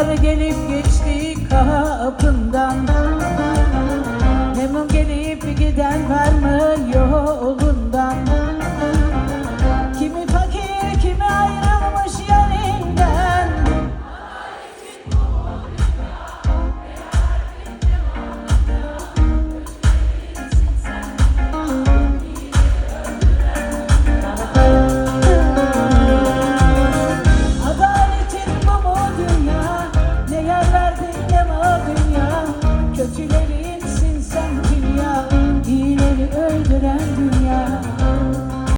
Bahar gelip geçti kapından. Memnun gelip giden var mı? Yok.